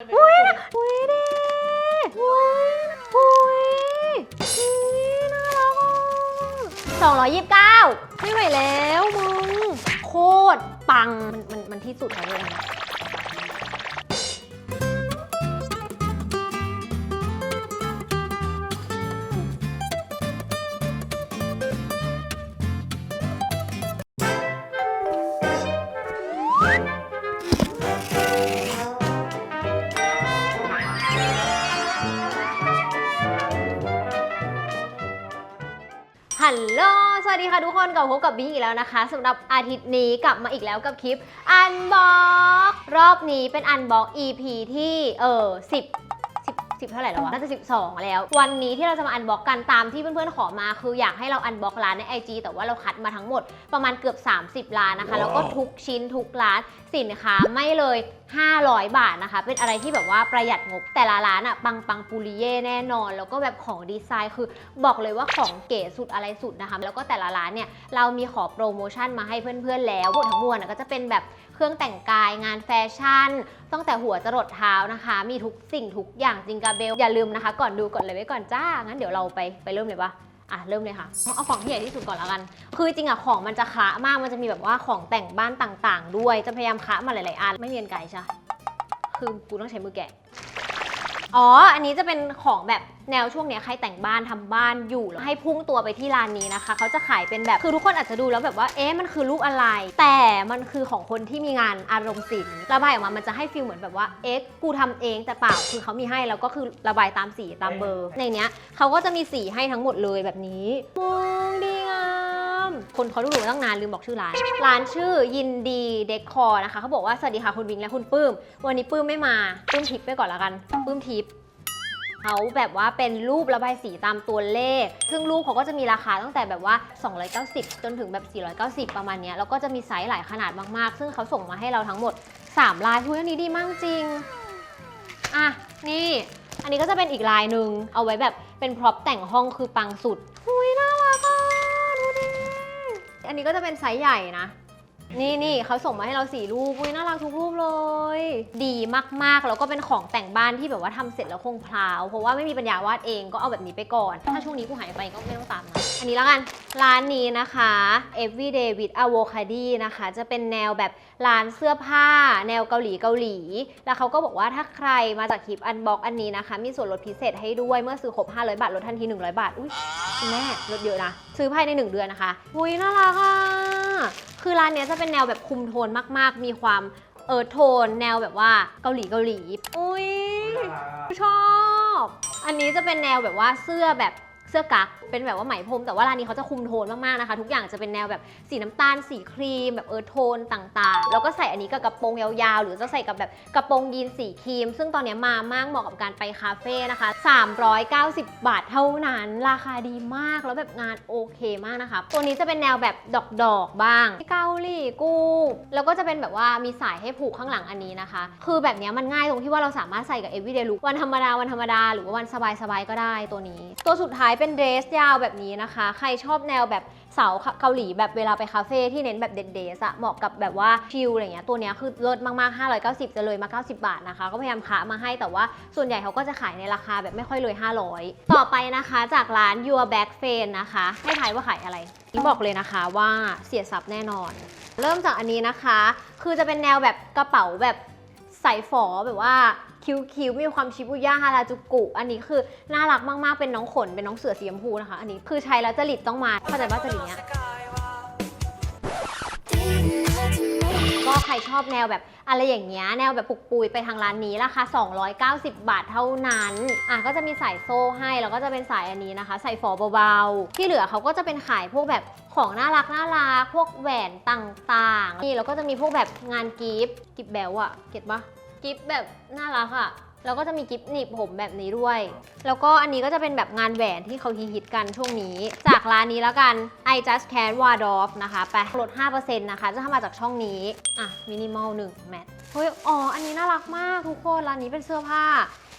อุ้ยอุ้ยดิอุ้ยอุ้ยอุ้ยน่ารักสองร้อยยี่สิบเก้าไม่ไหวแล้วมึง โคตรปัง มันมันมันที่สุดแล้วเลยนะ ค่ะทุกคนกลับพบกับบิงอีกแล้วนะคะสำหรับอาทิตย์นี้กลับมาอีกแล้วกับคลิปอันบ็อกรอบนี้เป็นอันบ็อก EP ที่เออ10 10 10เท่าไหร่แล้ววะน่าจะ12 แล้ว วันนี้ที่เราจะมาอันบ็อกกันตามที่เพื่อนๆขอมาคืออยากให้เราอันบ็อกร้านใน IG แต่ว่าเราคัดมาทั้งหมดประมาณเกือบ 30 ร้านนะคะ แล้วก็ทุกชิ้นทุกร้านสินค้าไม่เลย 500 บาทนะคะ เป็นอะไรที่แบบว่าประหยัดงบ แต่ละร้านอะปังปังปูริเย่แน่นอน แล้วก็แบบของดีไซน์คือบอกเลยว่าของเก๋สุดอะไรสุดนะคะ แล้วก็แต่ละร้านเนี่ยเรามีขอโปรโมชั่นมาให้เพื่อนๆแล้วทั้งหมดทั้งมวลก็จะเป็นแบบเครื่องแต่งกายงานแฟชั่น ตั้งแต่หัวจรดเท้านะคะ มีทุกสิ่งทุกอย่างจิงกาเบลอย่าลืมนะคะ ก่อนดูกดเลยไว้ก่อนจ้างั้นเดี๋ยวเราไปไปเริ่มเลยปะ อะเริ่มเลยค่ะ เอาของที่ใหญ่ที่สุดก่อนแล้วกัน คือจริงอะของมันจะคละมาก มันจะมีแบบว่าของแต่งบ้านต่างๆ ด้วย จะพยายามคละมาหลายๆอัน ไม่เรียนไกลใช่ คือกูต้องใช้มือแกะ อ๋อ อันนี้จะเป็นของแบบแนวช่วงเนี้ยใครแต่งบ้านทำบ้านอยู่แล้วให้พุ่งตัวไปที่ร้านนี้นะคะ เขาจะขายเป็นแบบคือทุกคนอาจจะดูแล้วแบบว่าเอ๊ะมันคือรูปอะไร แต่มันคือของคนที่มีงานอารมณ์ศิลป์ระบายออกมามันจะให้ฟีลเหมือนแบบว่าเอ๊ะกูทำเองแต่เปล่าคือเขามีให้แล้วก็คือระบายตามสีตามเบอร์ ในเนี้ยเขาก็จะมีสีให้ทั้งหมดเลยแบบนี้มึงดี คนเขาดูหนูมาตั้งนานลืมบอกชื่อร้าน ร้านชื่อยินดีเดคอร์นะคะเขาบอกว่าสวัสดีค่ะคุณบิงและคุณปื้ม วันนี้ปื้มไม่มาปื้มทิปไปก่อนละกันปื้มทิปเขาแบบว่าเป็นรูประบายสีตามตัวเลข ซึ่งรูปเขาก็จะมีราคาตั้งแต่แบบว่า 290 จนถึงแบบ 490 ประมาณเนี้ยแล้วก็จะมีไซส์หลายขนาดมากๆ ซึ่งเขาส่งมาให้เราทั้งหมด 3 ลายทุกอันนี้ดีมากจริง อะ นี่ อันนี้ก็จะเป็นอีกลายหนึ่งเอาไว้แบบเป็นพร็อพแต่งห้องคือปังสุด อันนี้ก็จะเป็นไซส์ใหญ่นะ นี่นี่เขาส่งมาให้เราสี่รูปอุ้ยน่ารักทุกรูปเลย ดีมากๆ แล้วก็เป็นของแต่งบ้านที่แบบว่าทำเสร็จแล้วคงพลาว เพราะว่าไม่มีปัญญาวาดเองก็เอาแบบนี้ไปก่อน ถ้าช่วงนี้กูหายไปก็ไม่ต้องตามนะอันนี้แล้วกัน ร้านนี้นะคะ Everyday with Avocado นะคะ จะเป็นแนวแบบร้านเสื้อผ้า แนวเกาหลีเกาหลี แล้วเขาก็บอกว่าถ้าใครมาจากคลิปอันบ็อกอันนี้นะคะ มีส่วนลดพิเศษให้ด้วยเมื่อซื้อครบ500 บาทลดทันที 100 บาท อุ้ยแม่ลดเยอะนะ ซื้อภายใน 1 เดือนนะคะ อุ้ยน่ารักอะ คือร้านเนี้ยจะเป็นแนวแบบคุมโทนมากๆ มีความเออโทน แนวแบบว่าเกาหลีเกาหลี อุ้ยชอบ อันนี้จะเป็นแนวแบบว่าเสื้อแบบ เสื้อกั๊กเป็นแบบว่าไหมพรมแต่ว่าร้านนี้เขาจะคุมโทนมากๆนะคะ ทุกอย่างจะเป็นแนวแบบสีน้ำตาล สีครีม แบบเออโทนต่างๆ แล้วก็ใส่อันนี้กับกระโปรงยาวๆ หรือจะใส่กับแบบกระโปรงยีนสีครีม ซึ่งตอนนี้มามากเหมาะกับการไปคาเฟ่นะคะ 390 บาทเท่านั้น ราคาดีมากแล้วแบบงานโอเคมากนะคะ ตัวนี้จะเป็นแนวแบบดอกๆบ้างเกาหลีกูแล้วก็จะเป็นแบบว่ามีสายให้ผูกข้างหลังอันนี้นะคะ คือแบบเนี้ยมันง่ายตรงที่ว่าเราสามารถใส่กับ everyday look วันธรรมดาวันธรรมดาหรือว่าวันสบายๆก็ได้ตัวนี้ ตัวสุดท้ายเป็นเดรสยาวแบบนี้นะคะ ใครชอบแนวแบบสาวเกาหลีแบบเวลาไปคาเฟ่ที่เน้นแบบเดรสอะเหมาะกับแบบว่าชิลอะไรเงี้ยตัวเนี้ยคือเลิศมากๆ 590 จะเลยมา 90 บาทนะคะ ก็พยายามคะมาให้แต่ว่าส่วนใหญ่เขาก็จะขายในราคาแบบไม่ค่อยเลย 500 ต่อไปนะคะจากร้าน Your Back f a n นะคะ ให้ทายว่าขายอะไรนี่บอกเลยนะคะว่าเสียทรัพย์แน่นอน เริ่มจากอันนี้นะคะ คือจะเป็นแนวแบบกระเป๋าแบบ ใส่ฝอแบบว่าคิ้วๆมีความชิบุย่าฮาราจูกุ อันนี้คือน่ารักมากๆ เป็นน้องขน เป็นน้องเสือสีชมพูนะคะ อันนี้คือใช้แล้วจริตต้องมาเข้าใจว่าจริตเนี้ยก็ใครชอบแนวแบบอะไรอย่างเงี้ยแนวแบบปุกปุยไปทางร้านนี้ราคา 290 บาทเท่านั้น อะก็จะมีสายโซ่ให้ แล้วก็จะเป็นสายอันนี้นะคะ ใส่ฝอเบาๆ ที่เหลือเขาก็จะเป็นขายพวกแบบของน่ารักน่ารักพวกแหวนต่างๆ นี่แล้วก็จะมีพวกแบบงานกิฟต์กิฟต์แบลอะเก็ตปะ กิฟต์แบบน่ารักอะแล้วก็จะมีกิฟต์หนีบผมแบบนี้ด้วย แล้วก็อันนี้ก็จะเป็นแบบงานแหวนที่เขาฮิตๆกันช่วงนี้ จากร้านนี้แล้วกัน I just can Wardrobe นะคะไปลด 5%นะคะ จะทำมาจากช่องนี้ อะมินิมอล1แมทเฮ้ยอ๋อ อันนี้น่ารักมากทุกคน ร้านนี้เป็นเสื้อผ้า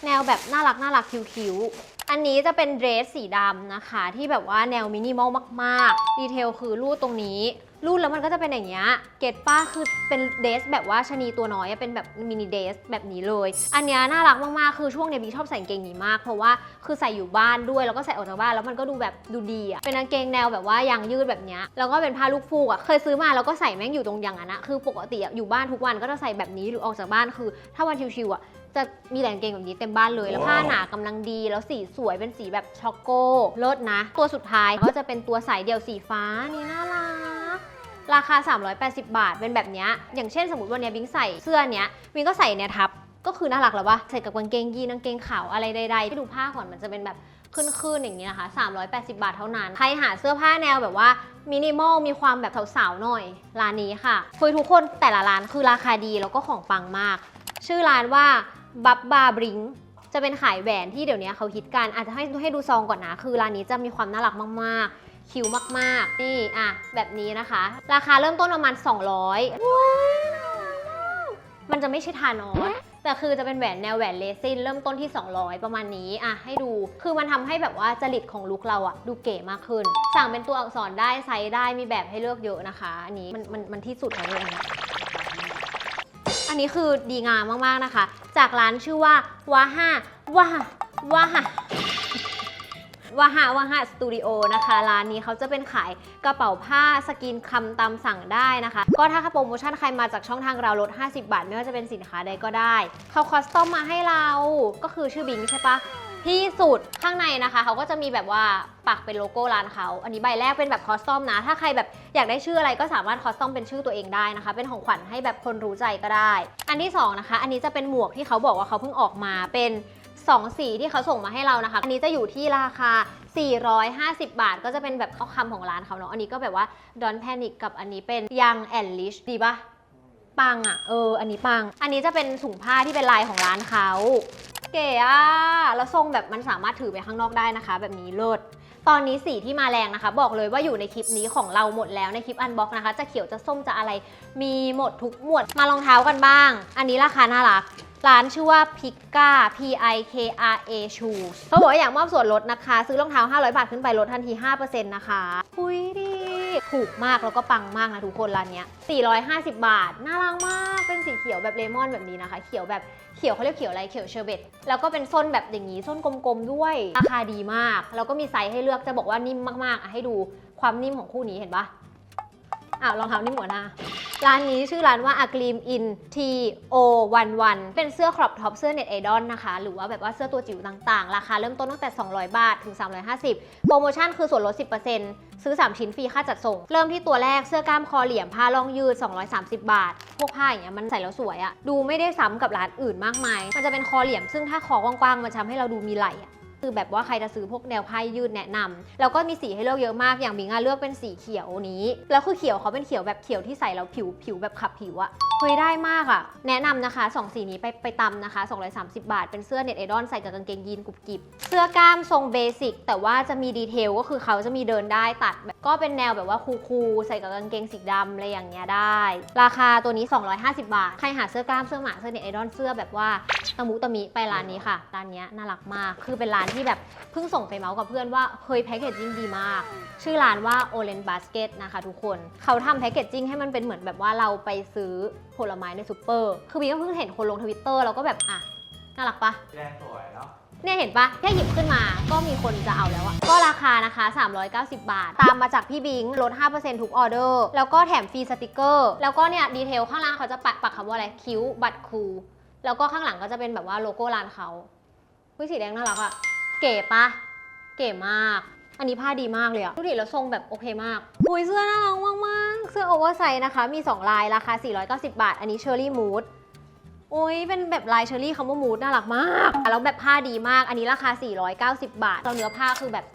แนวแบบน่ารักน่ารักคิ้วๆอันนี้จะเป็นเดรสสีดำนะคะ ที่แบบว่าแนวมินิมอลมาก ๆ ดีเทลคือรูดตรงนี้ รูดแล้วมันก็จะเป็นอย่างเงี้ย เก็ตป้าคือเป็นเดรสแบบว่าชะนีตัวน้อยอะเป็นแบบมินิเดรสแบบนี้เลย อันเนี้ยน่ารักมากๆ คือช่วงเนี้ยบิ๊กชอบใส่กางเกงนี้มาก เพราะว่าคือใส่อยู่บ้านด้วยแล้วก็ใส่ออกจากบ้านแล้วมันก็ดูแบบดูดีอะเป็นกางเกงแนวแบบว่ายางยืดแบบเนี้ย แล้วก็เป็นผ้าลูกฟูกอะเคยซื้อมาแล้วก็ใส่แม่งอยู่ตรงอย่างนั้นอะคือปกติอะอยู่บ้านทุกวันก็จะใส่แบบนี้หรือออกจากบ้านคือ ถ้าวันชิวๆอะจะมีแต่กางเกงแบบนี้เต็มบ้านเลย แล้วผ้าหนากำลังดี แล้วสีสวยเป็นสีแบบช็อกโกเลิศนะ ตัวสุดท้ายก็จะเป็นตัวสายเดี่ยวสีฟ้านี่น่ารัก ราคา 380 บาท เป็นแบบเนี้ยอย่างเช่นสมมติวันเนี้ยบิงใส่เสื้อเนี้ยบิงก็ใส่เนี่ยทับก็คือน่ารักแล้ววะใส่กับกางเกงยีนกางเกงขาวอะไรใดๆที่ดูผ้าก่อนมันจะเป็นแบบขึ้นๆอย่างนี้นะคะ 380 บาทเท่านั้น ใครหาเสื้อผ้าแนวแบบว่ามินิมอลมีความแบบสาวๆหน่อย ร้านนี้ค่ะคุยทุกคนแต่ละร้านคือราคาดีแล้วก็ของปังมาก ชื่อร้านว่าบับบาบริงจะเป็นขายแหวนที่เดี๋ยวนี้เขาฮิตกันอาจจะให้ให้ดูซองก่อนนะ คือร้านนี้จะมีความน่ารักมากๆ คิวมากๆ นี่อะแบบนี้นะคะ ราคาเริ่มต้นประมาณ 200ว้าวมันจะไม่ใช่ทานอสแต่คือจะเป็นแหวนแนวแหวนเลซินเริ่มต้นที่ 200 ประมาณนี้อะให้ดู คือมันทำให้แบบว่าจริตของลุคเราอะดูเก๋มากขึ้น สั่งเป็นตัวอักษรได้ไซส์ได้มีแบบให้เลือกเยอะนะคะ อันนี้มันมันมันที่สุดของเลยอันเนี้ยอันนี้คือดีงามมากๆนะคะ จากร้านชื่อว่าวาห้าวาฮาวาฮา วาฮาวาฮาสตูดิโอนะคะร้านนี้เขาจะเป็นขายกระเป๋าผ้าสกินคำตามสั่งได้นะคะ ก็ถ้าโปรโมชั่นใครมาจากช่องทางเราลด 50 บาท ไม่ว่าจะเป็นสินค้าใดก็ได้เขาคอสตอมมาให้เราก็คือชื่อบิงใช่ปะที่สุดข้างในนะคะเขาก็จะมีแบบว่าปักเป็นโลโก้ร้านเขา อันนี้ใบแรกเป็นแบบคอสตอมนะ ถ้าใครแบบอยากได้ชื่ออะไรก็สามารถคอสตอมเป็นชื่อตัวเองได้นะคะ เป็นของขวัญให้แบบคนรู้ใจก็ได้ อันที่สองนะคะ อันนี้จะเป็นหมวกที่เขาบอกว่าเขาเพิ่งออกมาเป็น สองสีที่เขาส่งมาให้เรานะคะ อันนี้จะอยู่ที่ราคา 450 บาท ก็จะเป็นแบบข้อคำของร้านเขาเนาะ อันนี้ก็แบบว่า Don't Panic กับอันนี้เป็น Young and Rich ดีปะปังอะ เออ อันนี้ปัง อันนี้จะเป็นถุงผ้าที่เป็นลายของร้านเขา เก๋อะแล้วทรงแบบมันสามารถถือไปข้างนอกได้นะคะ แบบนี้เลิศตอนนี้สีที่มาแรงนะคะ บอกเลยว่าอยู่ในคลิปนี้ของเราหมดแล้วในคลิปอันบ็อกนะคะ จะเขียวจะส้มจะอะไรมีหมดทุกหมวดมารองเท้ากันบ้าง อันนี้ราคาน่ารัก ร้านชื่อว่า p i k a P I K R A Shoes เขาบอกว่าอยากมอบส่วนลดนะคะ ซื้อรองเท้า 500 บาทขึ้นไปลดทันที 5%นะคะหุยดีถูกมากแล้วก็ปังมากนะทุกคนร้านเนี้ย450 บาท น่ารักมาก เป็นสีเขียวแบบเลมอนแบบนี้นะคะ เขียวแบบเขียวเขาเรียกเขียวอะไร เขียวเชอร์เบตแล้วก็เป็นส้นแบบอย่างนี้ ส้นกลมๆด้วย ราคาดีมาก แล้วก็มีไซส์ให้เลือก จะบอกว่านิ่มมากๆอะให้ดูความนิ่มของคู่นี้เห็นปะ อ้าวรองเท้านิ่มหัวหน้า ร้านนี้ชื่อร้านว่า a g l i m in T O 1 1เป็นเสื้อครอปท็อปเสื้อเน็ตไอดอลนะคะ หรือว่าแบบว่าเสื้อตัวจิ๋วต่างๆ ราคาเริ่มต้นตั้งแต่ 200 บาท ถึง 350 โปรโมชั่นคือส่วนลด 10%ซื้อ 3 ชิ้นฟรีค่าจัดส่ง เริ่มที่ตัวแรกเสื้อกล้ามคอเหลี่ยมผ้าล่องยืด 230 บาท พวกผ้าอย่างเงี้ยมันใส่แล้วสวยอะดูไม่ได้ซ้ำกับร้านอื่นมากมาย มันจะเป็นคอเหลี่ยมซึ่งถ้าคอกว้างๆมันทำให้เราดูมีไหล่อะ คือแบบว่าใครจะซื้อพวกแนวผ้ายืดแนะนำแล้วก็มีสีให้เลือกเยอะมากอย่างบิงอะเลือกเป็นสีเขียวนี้แล้วคือเขียวเขาเป็นเขียวแบบเขียวที่ใส่แล้วผิวผิวแบบขับผิวอะเฮ้ยได้มากอะแนะนำนะคะสองสีนี้ไปไปตำนะคะ 230 บาท เป็นเสื้อเน็ตไอดอลใส่กับกางเกงยีนกรุบกริบเสื้อกล้ามทรงเบสิกแต่ว่าจะมีดีเทลก็คือเขาจะมีเดินได้ตัดแบบก็เป็นแนวแบบว่าคูลๆใส่กับกางเกงสีดำอะไรอย่างเงี้ยได้ ราคาตัวนี้ 250 บาท ใครหาเสื้อกล้ามเสื้อหมาเสื้อเน็ตไอดอลเสื้อแบบว่าตะมุตะมิไปร้านนี้ค่ะร้านนี้น่ารักมากคือเป็นร้านที่แบบเพิ่งส่งไปเมาส์กับเพื่อนว่า เฮ้ยแพคเกจจิ้งดีมาก ชื่อร้านว่า o r e n Basket นะคะทุกคน เขาทำแพคเกจจิ้งให้มันเป็นเหมือนแบบว่าเราไปซื้อผลไม้ในซูเปอร์ คือบีก็เพิ่งเห็นคนลงทวิตเตอร์แล้วก็แบบอะน่ารักปะแดงสวยเนาะเนี่ยเห็นปะแค่หยิบขึ้นมาก็มีคนจะเอาแล้วอะก็ราคานะคะ 390 บาท ตามมาจากพี่บิงลด 5%ทุกออเดอร์ แล้วก็แถมฟรีสติกเกอร์ แล้วก็เนี่ย ดีเทลข้างล่างเขาจะปักปักคำว่าอะไร คิ้ว บัตรคู แล้วก็ข้างหลังก็จะเป็นแบบว่าโลโก้ร้านเขาวิสีแดงน่ารักอะ เก๋ปะเก๋มาก อันนี้ผ้าดีมากเลยอะดูดิแล้วทรงแบบโอเคมากอุ้ยเสื้อน่ารักมากๆเสื้อโอเวอร์ไซส์นะคะ มี 2 ลายราคา 490 บาท อันนี้เชอร์รี่มูดโอ้ยเป็นแบบลายเชอร์รี่คำว่ามูดน่ารักมาก แล้วแบบผ้าดีมาก อันนี้ราคา 490 บาทเราเนื้อผ้าคือแบบ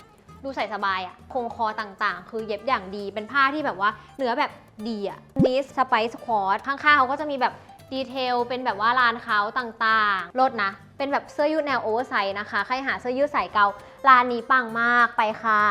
ดูใส่สบายอะโครงคอต่างๆ คือเย็บอย่างดี เป็นผ้าที่แบบว่าเนื้อแบบดีอะนิสสไปซ์ควอตข้างๆเขาก็จะมีแบบ ดีเทลเป็นแบบว่าลานเขาต่างๆลดนะ เป็นแบบเสื้อยืดแนวโอเวอร์ไซส์นะคะ ใครหาเสื้อยืดสายเการ้านนี้ปังมากไปค่ะ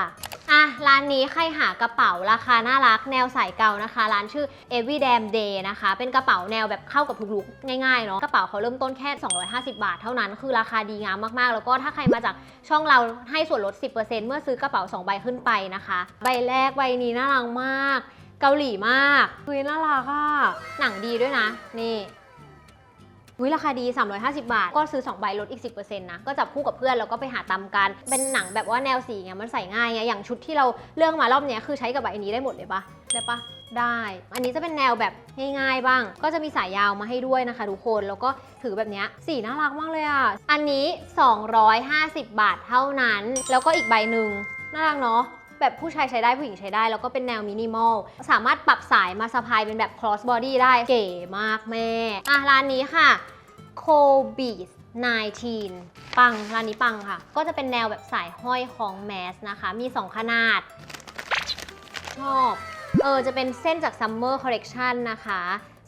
อะร้านนี้ใครหากระเป๋าราคาน่ารักแนวสายเกานะคะ ร้านชื่อ Every Damn Day นะคะ เป็นกระเป๋าแนวแบบเข้ากับทุกลุกง่ายๆเนาะกระเป๋าเขาเริ่มต้นแค่ 250 บาทเท่านั้นคือราคาดีงามมากๆ แล้วก็ถ้าใครมาจากช่องเราให้ส่วนลด 10%เมื่อซื้อกระเป๋า 2 ใบขึ้นไปนะคะ ใบแรกใบนี้น่ารักมาก เกาหลีมากเฮ้ยน่ารักอะหนังดีด้วยนะ นี่วิราคาดี 350 บาท ก็ซื้อ 2 ใบลดอีก 10%นะ ก็จับคู่กับเพื่อน แล้วก็ไปหาตำกัน เป็นหนังแบบว่าแนวสีไงมันใส่ง่ายไงอย่างชุดที่เราเลือกมารอบเนี้ยคือใช้กับใบนี้ได้หมดเลยปะได้ปะได้ อันนี้จะเป็นแนวแบบง่ายๆบ้าง ก็จะมีสายยาวมาให้ด้วยนะคะทุกคน แล้วก็ถือแบบเนี้ยสีน่ารักมากเลยอะ อันนี้ 250 บาทเท่านั้น แล้วก็อีกใบหนึ่งน่ารักเนาะ แบบผู้ชายใช้ได้ผู้หญิงใช้ได้ แล้วก็เป็นแนวมินิมอลสามารถปรับสายมาสะพายเป็นแบบ cross body ได้เก๋มากแม่อะร้านนี้ค่ะ c o b e s 19 ปัง ร้านนี้ปังค่ะ ก็จะเป็นแนวแบบสายห้อยของแมสนะคะ มี 2 ขนาด ชอบ เออ จะเป็นเส้นจาก Summer Collection นะคะ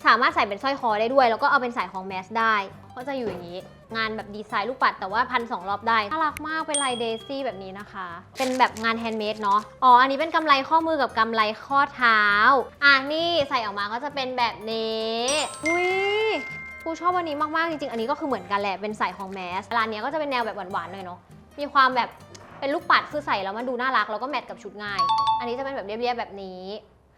สามารถใส่เป็นสร้อยคอได้ด้วย แล้วก็เอาเป็นสายของแมสได้ ก็จะอยู่อย่างนี้ งานแบบดีไซน์ลูกปัดแต่ว่าพันสองรอบได้น่ารักมากเป็นลายเดซี่แบบนี้นะคะ เป็นแบบงานแฮนด์เมดเนาะอ๋ออันนี้เป็นกำไรข้อมือกับกำไรข้อเท้า อะนี่ใส่ออกมาก็จะเป็นแบบนี้อุ้ยกูชอบอันนี้มาก ๆ จริง ๆ อันนี้ก็คือเหมือนกันแหละ เป็นสายของแมสร้านนี้ก็จะเป็นแนวแบบหวาน ๆ เลยเนาะ มีความแบบเป็นลูกปัดคือใส่แล้วมันดูน่ารัก แล้วก็แมทกับชุดง่าย อันนี้จะเป็นแบบเรียบ ๆ แบบนี้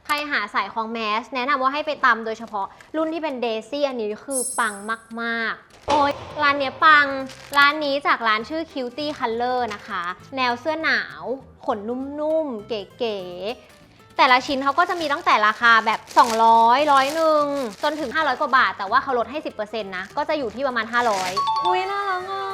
ใครหาสายของแมส แนะนำว่าให้ไปตามโดยเฉพาะรุ่นที่เป็นเดซี่อันนี้คือปังมากๆ โอ้ยร้านเนี้ยปัง ร้านนี้จากร้านชื่อ Cutie Color นะคะ แนวเสื้อหนาว ขนนุ่มๆ เก๋ๆ แต่ละชิ้นเขาก็จะมีตั้งแต่ราคาแบบ 200ร้อยหนึ่งจนถึง 500 กว่าบาท แต่ว่าเขาลดให้ 10%นะ ก็จะอยู่ที่ประมาณ 500 อุ้ยน่ารักอะ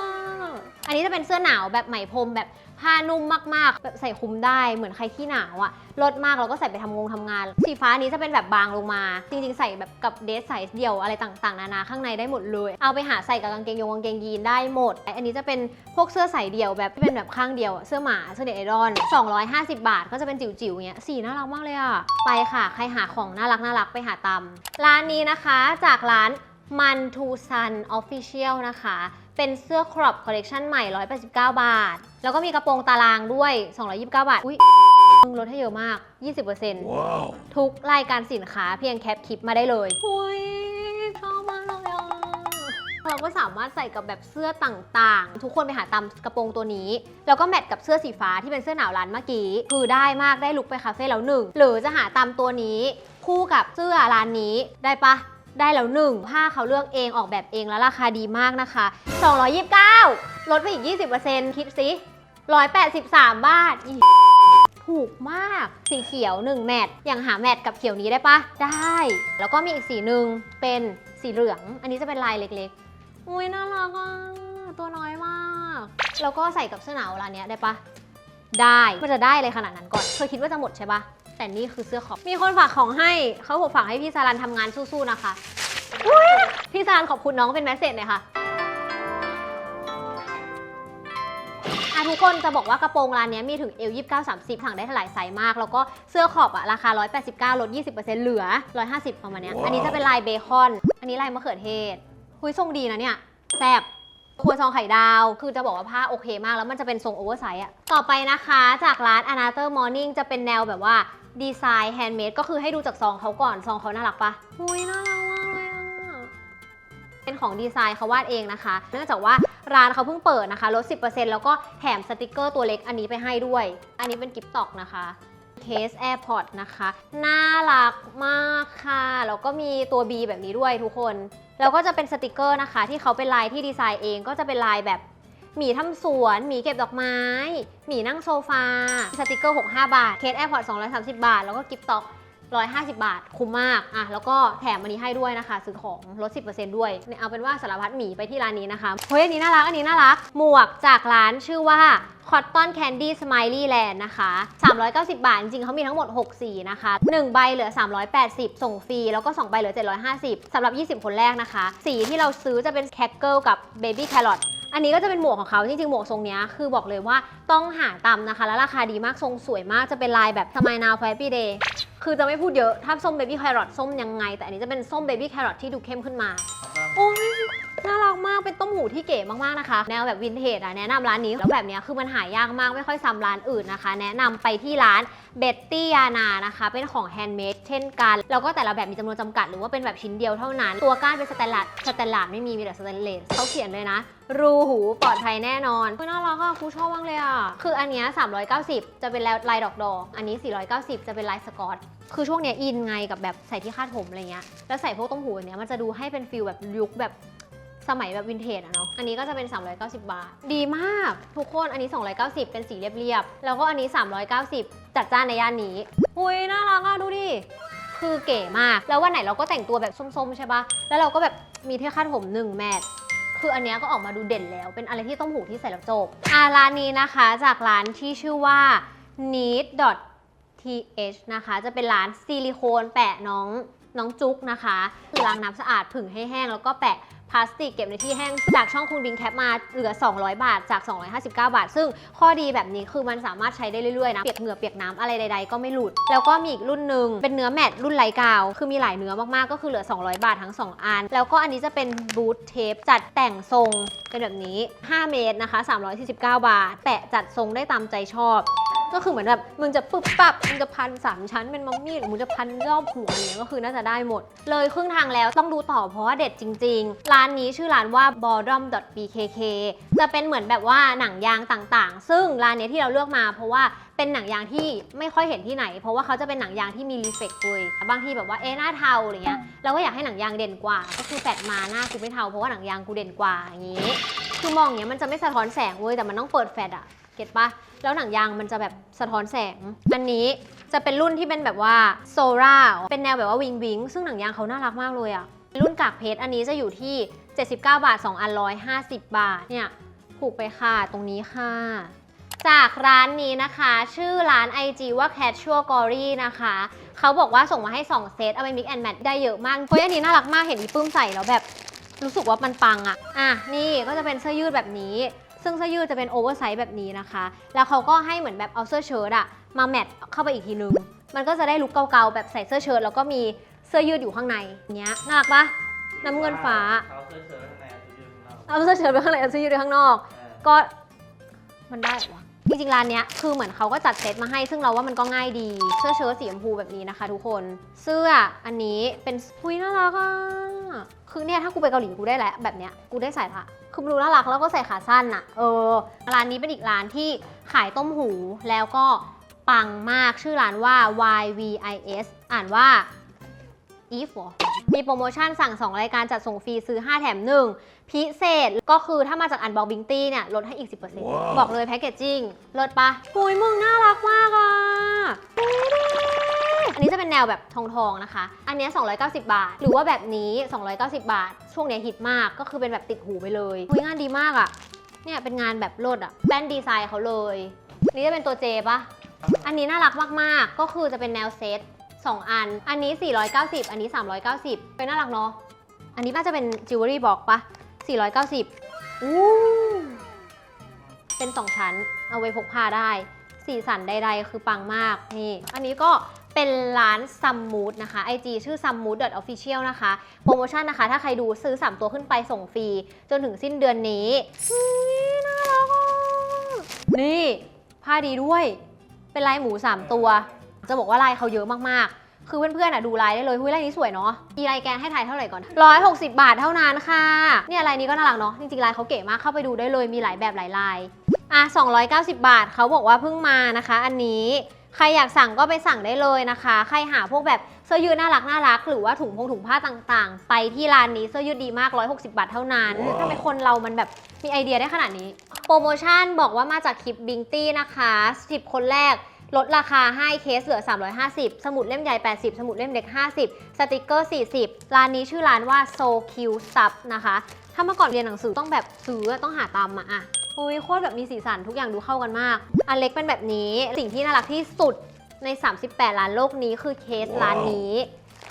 อันนี้จะเป็นเสื้อหนาวแบบไหมพรมแบบ ผ้านุ่มมากๆ แบบใส่คุมได้เหมือนใครที่หนาวอะลดมากแล้วก็ใส่ไปทำงงทำงาน สีฟ้านี้จะเป็นแบบบางลงมา จริงๆ ใส่แบบกับเดรสไซส์เดี่ยวอะไรต่างๆ นานาข้างในได้หมดเลย เอาไปหาใส่กับกางเกงยงกางเกงยีนได้หมด อันนี้จะเป็นพวกเสื้อใส่เดี่ยวแบบที่เป็นแบบข้างเดียวเสื้อหมาเสื้อเด็กไอรอน 250 บาท ก็จะเป็นจิ๋วๆเงี้ยสีน่ารักมากเลยอะไปค่ะใครหาของน่ารักน่ารักไปหาตำร้านนี้นะคะจากร้านมันทูซันออฟฟิเชียลนะคะ เป็นเสื้อครอปคอลเลกชันใหม่ 189 บาท แล้วก็มีกระโปรงตารางด้วย 229 บาท อุ้ยมึงลดให้เยอะมาก 20% Wow. ทุกรายการสินค้าเพียงแคปคลิปมาได้เลยอุ้ยชอบมากเลยอะเราก็สามารถใส่กับแบบเสื้อต่างๆ ทุกคนไปหาตามกระโปรงตัวนี้ แล้วก็แมทกับเสื้อสีฟ้าที่เป็นเสื้อหนาวร้านเมื่อกี้ คือได้มากได้ลุกไปคาเฟ่แล้วหนึ่ง หรือจะหาตามตัวนี้ คู่กับเสื้อร้านนี้ได้ปะ ได้แล้วหนึ่งผ้าเขาเลือกเองออกแบบเองแล้วราคาดีมากนะคะ 229 ลดไปอีก 20%คิดสิ183 บาทอีถูกมาก สีเขียว 1 แมทอย่างหาแมทกับเขียวนี้ได้ปะได้ แล้วก็มีอีกสีหนึ่งเป็นสีเหลือง อันนี้จะเป็นลายเล็กๆ อุ้ยน่ารักอะตัวน้อยมาก แล้วก็ใส่กับเสื้อหนาวร้านเนี้ยได้ปะได้มันจะได้เลยขนาดนั้นก่อนเคยคิดว่าจะหมดใช่ปะ แต่นี่คือเสื้อขอบ มีคนฝากของให้เขาบอกฝากให้พี่สารันทำงานสู้ๆนะคะอุ๊ยพี่สารันขอบคุณน้องเป็นแมสเซจหน่อยค่ะอะทุกคนจะบอกว่ากระโปรงร้านเนี้ยมีถึงเอล29 30สั่งได้หลายไซส์มาก แล้วก็เสื้อขอบอะราคา 189 ลด 20%เหลือ 150 ประมาณเนี้ยอันนี้จะเป็นลายเบคอน อันนี้ลายมะเขือเทศคุยทรงดีนะเนี่ยแซ่บครัวซองไข่ดาว คือจะบอกว่าผ้าโอเคมาก แล้วมันจะเป็นทรงโอเวอร์ไซส์อะต่อไปนะคะ จากร้าน Another Morning จะเป็นแนวแบบว่า ดีไซน์แฮนด์เมดก็คือให้ดูจากซองเขาก่อน ซองเขาน่ารักปะหุยน่ารักมากเลยอะเป็นของดีไซน์เขาวาดเองนะคะ เนื่องจากว่าร้านเขาเพิ่งเปิดนะคะลด 10%แล้วก็แถมสติกเกอร์ตัวเล็กอันนี้ไปให้ด้วย อันนี้เป็นกิฟต์ตอกนะคะเคส AirPod นะคะ น่ารักมากค่ะ แล้วก็มีตัว B แบบนี้ด้วยทุกคน แล้วก็จะเป็นสติกเกอร์นะคะ ที่เขาเป็นลายที่ดีไซน์เองก็จะเป็นลายแบบ หมีทำสวน หมีเก็บดอกไม้ หมีนั่งโซฟา สติกเกอร์ 65 บาท เคสแอร์พอร์ต230 บาท แล้วก็กิฟต์ต็อก150 บาท คุ้มมาก อะ แล้วก็แถมอันนี้ให้ด้วยนะคะ ซื้อของลด 10%ด้วยเนี่ยเอาเป็นว่าสารพัดหมีไปที่ร้านนี้นะคะ เฮ้ย อันนี้น่ารัก อันนี้น่ารัก หมวกจากร้านชื่อว่า Cotton Candy Smiley Land นะคะ 390 บาท จริงๆเขามีทั้งหมด 6 สีนะคะ 1 ใบเหลือ 380 ส่งฟรี แล้วก็ 2 ใบเหลือ 750สำหรับ 20 คนแรกนะคะ สีที่เราซื้อจะเป็นแคคเกิลกับ Baby Carrot อันนี้ก็จะเป็นหมวกของเขาจริงๆหมวกทรงนี้คือบอกเลยว่าต้องหาตำนะคะ แล้วราคาดีมากทรงสวยมากจะเป็นลายแบบสมัยนาวแฟปี้เดย์คือจะไม่พูดเยอะถ้าส้มเบบี้แครอทส้มยังไง แต่อันนี้จะเป็นส้มเบบี้แครอทที่ดูเข้มขึ้นมา น่ารักมากเป็นต้มหูที่เก๋มากๆนะคะ แนวแบบวินเทจอะแนะนำร้านนี้แล้วแบบเนี้ยคือมันหายากมากไม่ค่อยซ้ำร้านอื่นนะคะ แนะนำไปที่ร้านเบตตี้ยานานะคะ เป็นของแฮนด์เมดเช่นกัน แล้วก็แต่ละแบบมีจำนวนจำกัดหรือว่าเป็นแบบชิ้นเดียวเท่านั้น ตัวก้านเป็นสแตนลาร์ดสแตนลาร์ดไม่มีมีแต่สแตนเลสเขาเขียนเลยนะ รูหูปลอดภัยแน่นอนเฮ้ยน่ารักอะครูชอบมากเลยอะ คืออันเนี้ย390 จะเป็นลายดอกดอกๆอันนี้ 490 จะเป็นลายสกอตคือช่วงเนี้ยอินไงกับแบบใส่ที่คาดผมอะไรเงี้ยแล้วใส่พวกต้มหูอันเนี้ยมันจะดูให้เป็นฟิลแบบยุคแบบ สมัยแบบวินเทจอะเนาะ อันนี้ก็จะเป็น 390 บาท ดีมากทุกคน อันนี้ 290 เป็นสีเรียบๆ แล้วก็อันนี้ 390 จัดจ้านในย่านนี้ หุยน่ารักอะดูดิ คือเก๋มาก แล้ววันไหนเราก็แต่งตัวแบบส้มๆ ใช่ปะแล้วเราก็แบบมีที่คาดผมหนึ่งแมทคืออันนี้ก็ออกมาดูเด่นแล้ว เป็นอะไรที่ต้มหูที่ใส่แล้วจบอ่าร้านนี้นะคะจากร้านที่ชื่อว่า need th นะคะ จะเป็นร้านซิลิโคนแปะน้องน้องจุ๊กนะคะล้างน้ำสะอาดผึ่งให้แห้งแล้วก็แปะ พลาสติกเก็บในที่แห้ง จากช่องคุณบิงแคปมาเหลือ 200 บาทจาก 259 บาท ซึ่งข้อดีแบบนี้คือมันสามารถใช้ได้เรื่อยๆนะ เปียกเหงื่อเปียกน้ำอะไรใดๆ ก็ไม่หลุด แล้วก็มีอีกรุ่นหนึ่งเป็นเนื้อแมตต์รุ่นไรกาว คือมีหลายเนื้อมากๆ ก็คือเหลือ 200 บาททั้ง 2 อัน แล้วก็อันนี้จะเป็นบูทเทปจัดแต่งทรงเป็นแบบนี้ 5 เมตรนะคะ 349 บาท แปะจัดทรงได้ตามใจชอบ ก็คือเหมือนแบบมึงจะปึ๊บปับมึงจะพันสามชั้นเป็นมัมมี่หรือมึงจะพันรอบหัวอะไรเงี้ยก็คือน่าจะได้หมด เลยครึ่งทางแล้วต้องดูต่อเพราะว่าเด็ดจริง ๆ ร้านนี้ชื่อร้านว่า bottom bkk จะเป็นเหมือนแบบว่าหนังยางต่างๆ ซึ่งร้านนี้ที่เราเลือกมา เพราะว่าเป็นหนังยางที่ไม่ค่อยเห็นที่ไหน เพราะว่าเขาจะเป็นหนังยางที่มีรีเฟกต์เลยบางทีแบบว่าเอ๊ะหน้าเทาอะไรเงี้ยเราก็อยากให้หนังยางเด่นกว่า ก็คือแปดมาหน้ากูไม่เทาเพราะว่าหนังยางกูเด่นกว่าอย่างงี้คือมองอย่างเงี้ยมันจะไม่สะท้อนแสงเว้ยแต่มันต้องเปิดแฟลชอะเก็ตปะ แล้วหนังยางมันจะแบบสะท้อนแสง อันนี้จะเป็นรุ่นที่เป็นแบบว่าโซราเป็นแนวแบบว่าวิงวิงซึ่งหนังยางเขาน่ารักมากเลยอะรุ่นกากเพชรอันนี้จะอยู่ที่ 79 บาท 2 อัน 150 บาท เนี่ยผูกไปค่ะตรงนี้ค่ะ จากร้านนี้นะคะ ชื่อร้าน IG ว่า Casual Gory นะคะ เขาบอกว่าส่งมาให้ 2 เซต เอาไป mix and match ได้เยอะมากเฮ้ยอันนี้น่ารักมากเห็นอีปื้มใส่แล้วแบบรู้สึกว่ามันปังอะอะ นี่ก็จะเป็นเสื้อยืดแบบนี้ ซึ่งเสื้อยืดจะเป็นโอเวอร์ไซส์แบบนี้นะคะ แล้วเขาก็ให้เหมือนแบบเอาเสื้อเชิ้ตอะมาแมทเข้าไปอีกทีนึง มันก็จะได้ลุคเก่าๆแบบใส่เสื้อเชิ้ตแล้วก็มีเสื้อยืดอยู่ข้างในเนี้ยน่ารักปะน้ำเงินฟ้าเขาเสื้อเชิ้ตข้างในเอาเสื้อยืดข้างนอกเอาเสื้อเชิ้ตไปข้างในเอาเสื้อยืดไปข้างนอกเออก็มันได้เหรอวะ จริงๆร้านเนี้ยคือเหมือนเขาก็จัดเซตมาให้ ซึ่งเราว่ามันก็ง่ายดีเสื้อเชิ้ตสีชมพูแบบนี้นะคะ ทุกคน เสื้ออันนี้เป็นหุยน่ารักอะคือเนี่ยถ้ากูไปเกาหลีกูได้แหละแบบเนี้ยกูได้ใส่ละคือมันดูน่ารักแล้วก็ใส่ขาสั้นอะเออร้านนี้เป็นอีกร้านที่ขายต้มหูแล้วก็ปังมากชื่อร้านว่า YVIS อ่านว่า if เหรอมีโปรโมชั่นสั่ง 2 รายการจัดส่งฟรีซื้อ 5 แถม 1 พิเศษก็คือถ้ามาจากอันบอกบิงตี้เนี่ยลดให้อีก 10%บอกเลยแพ็กเกจจิ้งลดปะหุยมึงน่ารักมากอะอันนี้จะเป็นแนวแบบทองทองๆนะคะ อันเนี้ย290 บาท หรือว่าแบบนี้ 290 บาท ช่วงเนี้ยฮิตมากก็คือเป็นแบบติดหูไปเลยหุยงานดีมากอะ่ะเนี่ยเป็นงานแบบโลดอะ่ะแป้นดีไซน์เขาเลยนี่จะเป็นตัวเจปะอันนี้น่ารักมากๆ ก็คือจะเป็นแนวเซต2 อัน อันนี้ 490 อันนี้ 390 เป็นน่ารักเนาะ อันนี้น่าจะเป็นจิวเวลรี่บอกปะ 490อู้เป็น 2 ชั้น เอาไว้พกพาได้ สีสันใดๆ คือปังมาก นี่ อันนี้ก็เป็นร้านซัมมูดนะคะ IG ชื่อ s u m m o o d official นะคะ โปรโมชั่นนะคะ ถ้าใครดูซื้อ 3 ตัวขึ้นไปส่งฟรี จนถึงสิ้นเดือนนี้อุ๊ยน่ารักอะนี่ ผ้าดีด้วย เป็นลายหมู 3 ตัว จะบอกว่าลายเขาเยอะมากๆ คือเพื่อนๆอะดูลายได้เลยหุ้ยลายนี้สวยเนาะอีลายแกนให้ทายเท่าไหร่ก่อน 160 บาทเท่านั้นค่ะ เนี่ยลายนี้ก็น่ารักเนาะ จริงๆลายเขาเก๋มาก เข้าไปดูได้เลย มีหลายแบบหลายลาย อะ 290 บาทเขาบอกว่าเพิ่งมานะคะ อันนี้ ใครอยากสั่งก็ไปสั่งได้เลยนะคะ ใครหาพวกแบบเสื้อยืดน่ารักน่ารัก หรือว่าถุงพงถุงผ้าต่างๆ ไปที่ร้านนี้เสื้อยืดดีมาก 160 บาทเท่านั้นทำไมคนเรามันแบบมีไอเดียได้ขนาดนี้ โปรโมชั่นบอกว่ามาจากคลิปบิงตี้นะคะ10คนแรก ลดราคาให้เคสเหลือ 350 สมุดเล่มใหญ่ 80 สมุดเล่มเล็ก 50 สติกเกอร์ 40 ร้านนี้ชื่อร้านว่า So Q Sub นะคะ ถ้าเมื่อก่อนเรียนหนังสือต้องแบบซื้อต้องหาตามมาอะอุ้ยโคตรแบบมีสีสันทุกอย่างดูเข้ากันมาก อันเล็กเป็นแบบนี้ สิ่งที่น่ารักที่สุดใน 38ล้านโลกนี้คือเคสร้านนี้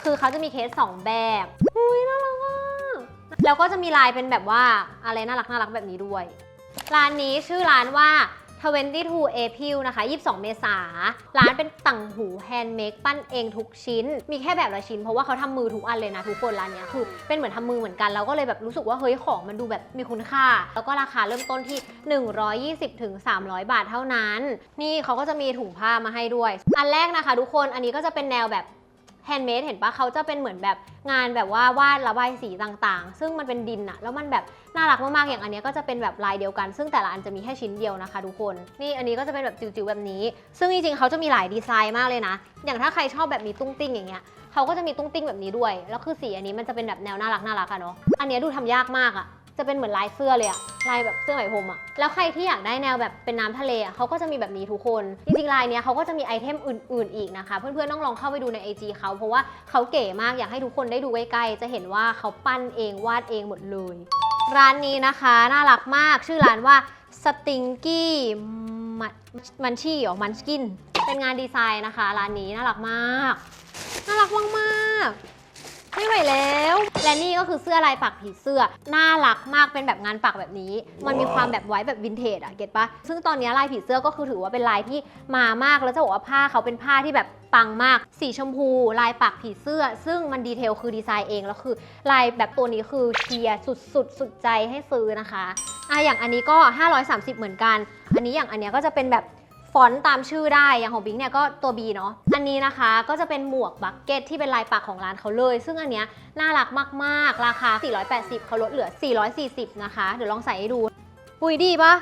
คือเขาจะมีเคส 2 แบบอุ้ยน่ารักมากแล้วก็จะมีลายเป็นแบบว่าอะไรน่ารักน่ารักแบบนี้ด้วย ร้านนี้ชื่อร้านว่า 22 April นะคะ 22 เมษา ร้านเป็นต่างหูแฮนด์เมดปั้นเองทุกชิ้น มีแค่แบบละชิ้น เพราะว่าเขาทำมือทุกอันเลยนะทุกคนร้านเนี้ยคือเป็นเหมือนทำมือเหมือนกันเราก็เลยแบบรู้สึกว่าเฮ้ยของมันดูแบบมีคุณค่า แล้วก็ราคาเริ่มต้นที่ 120ถึง300 บาทเท่านั้น นี่เขาก็จะมีถุงผ้ามาให้ด้วย อันแรกนะคะ ทุกคนอันนี้ก็จะเป็นแนวแบบ แฮนด์เมดเห็นปะเขาจะเป็นเหมือนแบบงานแบบว่าวาดระบายสีต่างๆ ซึ่งมันเป็นดินอะแล้วมันแบบน่ารักมากๆ อย่างอันเนี้ยก็จะเป็นแบบลายเดียวกัน ซึ่งแต่ละอันจะมีแค่ชิ้นเดียวนะคะทุกคน นี่อันนี้ก็จะเป็นแบบจิ๋วๆแบบนี้ ซึ่งจริงๆเขาจะมีหลายดีไซน์มากเลยนะ อย่างถ้าใครชอบแบบมีตุ้งติ้งอย่างเงี้ยเขาก็จะมีตุ้งติ้งแบบนี้ด้วย แล้วคือสีอันนี้มันจะเป็นแบบแนวน่ารักน่ารักอะเนาะ อันเนี้ยดูทำยากมากอะ จะเป็นเหมือนลายเสื้อเลยอะลายแบบเสื้อไหมพรมอะแล้วใครที่อยากได้แนวแบบเป็นน้ำทะเลอะเขาก็จะมีแบบนี้ทุกคน จริงๆลายเนี้ยเขาก็จะมีไอเทมอื่น ๆ อีกนะคะ เพื่อนๆต้องลองเข้าไปดูใน IG เขาเพราะว่าเขาเก๋มากอยากให้ทุกคนได้ดูใกล้ๆจะเห็นว่าเขาปั้นเองวาดเองหมดเลย ร้านนี้นะคะน่ารักมากชื่อร้านว่า Stinky มันชี่หรอมันสกิน เป็นงานดีไซน์นะคะ ร้านนี้น่ารักมาก น่ารักมากๆไม่ไหวแล้ว และนี่ก็คือเสื้อลายปักผีเสื้อ น่ารักมากเป็นแบบงานปักแบบนี้ มันมีความแบบไว้แบบวินเทจอะเก็ตปะซึ่งตอนนี้ลายผีเสื้อก็คือถือว่าเป็นลายที่มามากแล้วจะบอกว่าผ้าเขาเป็นผ้าที่แบบปังมาก สีชมพู ลายปักผีเสื้อ ซึ่งมันดีเทลคือดีไซน์เองแล้วคือ ลายแบบตัวนี้คือเชียร์สุดสุดสุดใจให้ซื้อนะคะอะอย่างอันนี้ก็ 530 เหมือนกัน อันนี้อย่างอันเนี้ยก็จะเป็นแบบ ฟอนต์ตามชื่อได้ อย่างของบิงเนี่ยก็ตัว B เนาะ อันนี้นะคะก็จะเป็นหมวกบักเก็ตที่เป็นลายปักของร้านเขาเลย ซึ่งอันเนี้ยน่ารักมากๆ ราคา 480เขาลดเหลือ 440 นะคะ เดี๋ยวลองใส่ให้ดู ปุยดีปะ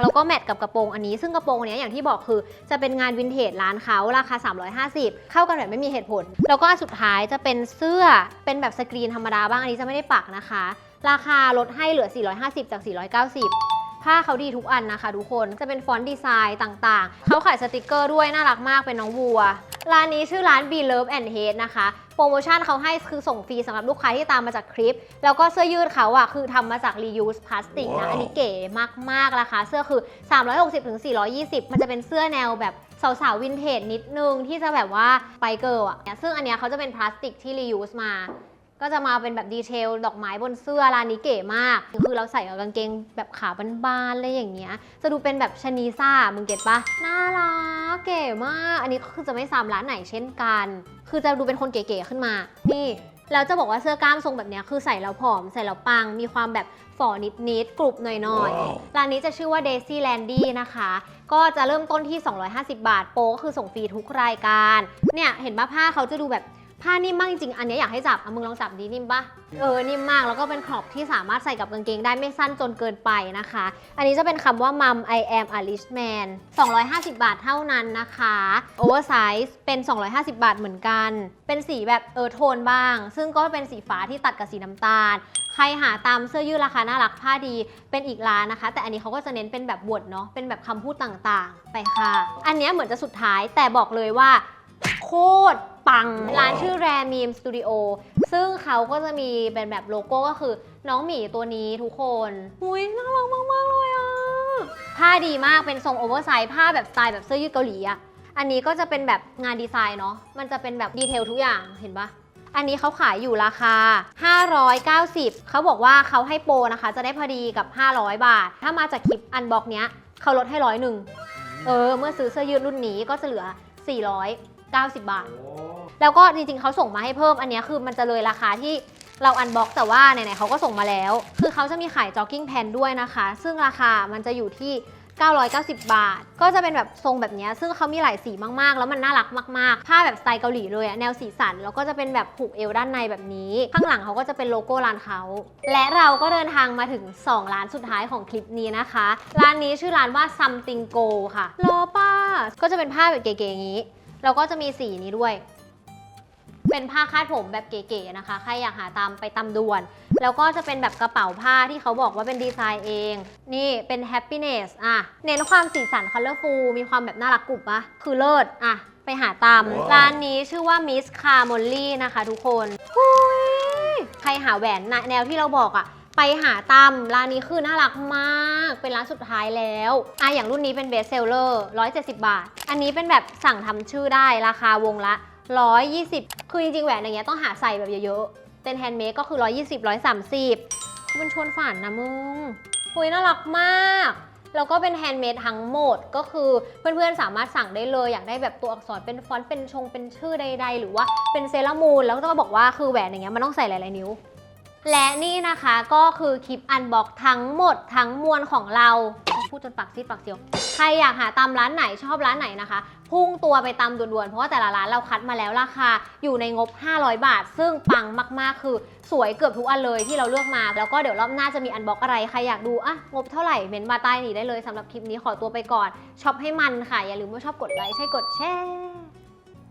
แล้วก็แมทกับกระโปรงอันนี้ ซึ่งกระโปรงอันเนี้ยอย่างที่บอกคือจะเป็นงานวินเทจร้านเขาราคา 350 เข้ากันแบบไม่มีเหตุผล แล้วก็อันสุดท้ายจะเป็นเสื้อเป็นแบบสกรีนธรรมดาบ้างอันนี้จะไม่ได้ปักนะคะ ราคาลดให้เหลือ 450 จาก 490 ผ้าเขาดีทุกอันนะคะทุกคนจะเป็นฟอนต์ดีไซน์ต่างๆ เขาขายสติกเกอร์ด้วยน่ารักมากเป็นน้องวัว ร้านนี้ชื่อร้าน Be Love and Hate นะคะโปรโมชั่นเขาให้คือส่งฟรีสำหรับลูกค้าที่ตามมาจากคลิป แล้วก็เสื้อยืดเขาอะคือทำมาจาก reuse พลาสติกนะ อันนี้เก๋มากๆราคาเสื้อคือ 360ถึง420 มันจะเป็นเสื้อแนวแบบสาวๆวินเทจนิดนึงที่จะแบบว่าไปเกิร์ลอะซึ่งอันเนี้ยเขาจะเป็นพลาสติกที่ reuse มา ก็จะมาเป็นแบบดีเทลดอกไม้บนเสื้อร้านนี้เก๋มาก คือเราใส่กับกางเกงแบบขาบานๆอะไรอย่างเงี้ย จะดูเป็นแบบชะนีซ่ามึงเก็ตปะน่ารักเก๋มาก อันนี้ก็คือจะไม่ซ้ำร้านไหนเช่นกัน คือจะดูเป็นคนเก๋ๆขึ้นมา นี่แล้วจะบอกว่าเสื้อกล้ามทรงแบบเนี้ยคือใส่แล้วผอม ใส่แล้วปัง มีความแบบฝ่อนิดๆกรุบหน่อยๆ ร้านนี้จะชื่อว่า Daisy Landy นะคะ ก็จะเริ่มต้นที่ 250 บาท โปรก็คือส่งฟรีทุกรายการ เนี่ย เห็นปะผ้าเขาจะดูแบบ ผ้านิ่มมากจริงๆอันนี้อยากให้จับอะมึงลองจับดีนิ่มปะเออนิ่มมากแล้วก็เป็นขอบที่สามารถใส่กับกางเกงได้ไม่สั้นจนเกินไปนะคะ อันนี้จะเป็นคำว่า mum I am a rich man 250 บาทเท่านั้นนะคะ oversize เป็น 250 บาทเหมือนกัน เป็นสีแบบเออโทนบ้าง ซึ่งก็เป็นสีฟ้าที่ตัดกับสีน้ำตาล ใครหาตามเสื้อยืดราคาน่ารักผ้าดีเป็นอีกร้านนะคะ แต่อันนี้เขาก็จะเน้นเป็นแบบบทเนาะเป็นแบบคำพูดต่างๆ ไปค่ะ อันเนี้ยเหมือนจะสุดท้ายแต่บอกเลยว่า โคตรปัง ร้านชื่อ Rare Meme Studio ซึ่งเขาก็จะมีเป็นแบบโลโก้ก็คือน้องหมีตัวนี้ทุกคนอุ้ยน่ารักมาก ๆ เลยอะ ผ้าดีมากเป็นทรงโอเวอร์ไซส์ผ้าแบบสไตล์แบบเสื้อยืดเกาหลีอะ อันนี้ก็จะเป็นแบบงานดีไซน์เนาะมันจะเป็นแบบดีเทลทุกอย่างเห็นปะอันนี้เขาขายอยู่ราคา 590 เขาบอกว่าเขาให้โปรนะคะ จะได้พอดีกับ 500 บาท ถ้ามาจากคลิปอันบ็อกเนี้ยเขาลดให้ร้อยหนึ่งเออ เมื่อซื้อเสื้อยืดรุ่นนี้ก็จะเหลือ 490 บาทโอ้แล้วก็จริงๆเขาส่งมาให้เพิ่มอันเนี้ยคือมันจะเลยราคาที่เราอันบ็อกแต่ว่าไหนๆเขาก็ส่งมาแล้ว คือเขาจะมีขายจ็อกกิ้งแพนด้วยนะคะ ซึ่งราคามันจะอยู่ที่ 990 บาท ก็จะเป็นแบบทรงแบบเนี้ยซึ่งเขามีหลายสีมากๆ แล้วมันน่ารักมากๆ ผ้าแบบสไตล์เกาหลีเลยอะแนวสีสัน แล้วก็จะเป็นแบบผูกเอวด้านในแบบนี้ ข้างหลังเขาก็จะเป็นโลโก้ร้านเขา และเราก็เดินทางมาถึง 2 ร้านสุดท้ายของคลิปนี้นะคะ ร้านนี้ชื่อร้านว่า something go ค่ะรอป้าก็จะเป็นผ้าแบบเก๋ๆอย่างนี้ แล้วก็จะมีสีนี้ด้วย เป็นผ้าคาดผมแบบเก๋ๆนะคะ ใครอยากหาตามไปตามด่วน แล้วก็จะเป็นแบบกระเป๋าผ้าที่เขาบอกว่าเป็นดีไซน์เอง นี่เป็น happiness อะ เน้นความสีสัน colorful มีความแบบน่ารักกรุบปะคือเลิศอะ ไปหาตามร้านนี้ชื่อว่า Miss Carmolly นะคะทุกคนหุยใครหาแหวนนะแนวที่เราบอกอะ ไปหาตามร้านนี้คือน่ารักมาก เป็นร้านสุดท้ายแล้วอะอย่างรุ่นนี้เป็นเบสเซลเลอร์170 บาท อันนี้เป็นแบบสั่งทำชื่อได้ราคาวงละ 120 คือจริงๆแหวนอย่างเงี้ยต้องหาใส่แบบเยอะๆเป็นแฮนด์เมดก็คือ 120 130คือมันชวนฝันนะมึงหุยน่ารักมากแล้วก็เป็นแฮนด์เมดทั้งหมด ก็คือเพื่อนๆ สามารถสั่งได้เลย อยากได้แบบตัวอักษรเป็นฟอนต์เป็นชงเป็นชื่อใด ๆ หรือว่าเป็นเซรามูนแล้วก็บอกว่าคือแหวนอย่างเงี้ยมันต้องใส่หลายๆนิ้ว และนี่นะคะก็คือคลิปอันบ็อกทั้งหมดทั้งมวลของเรา พูดจนปากซีดปากเซียว ใครอยากหาตามร้านไหนชอบร้านไหนนะคะ พุ่งตัวไปตามด่วนๆ เพราะว่าแต่ละร้านเราคัดมาแล้วราคาอยู่ในงบ 500 บาท ซึ่งปังมากๆ คือสวยเกือบทุกอันเลยที่เราเลือกมา แล้วก็เดี๋ยวรอบหน้าจะมีอันบ็อกอะไร ใครอยากดูอะงบเท่าไหร่เม้นต์มาใต้นี้ได้เลยสำหรับคลิปนี้ขอตัวไปก่อนช็อปให้มันค่ะอย่าลืมว่าชอบกดไลค์ใช่กดแชร์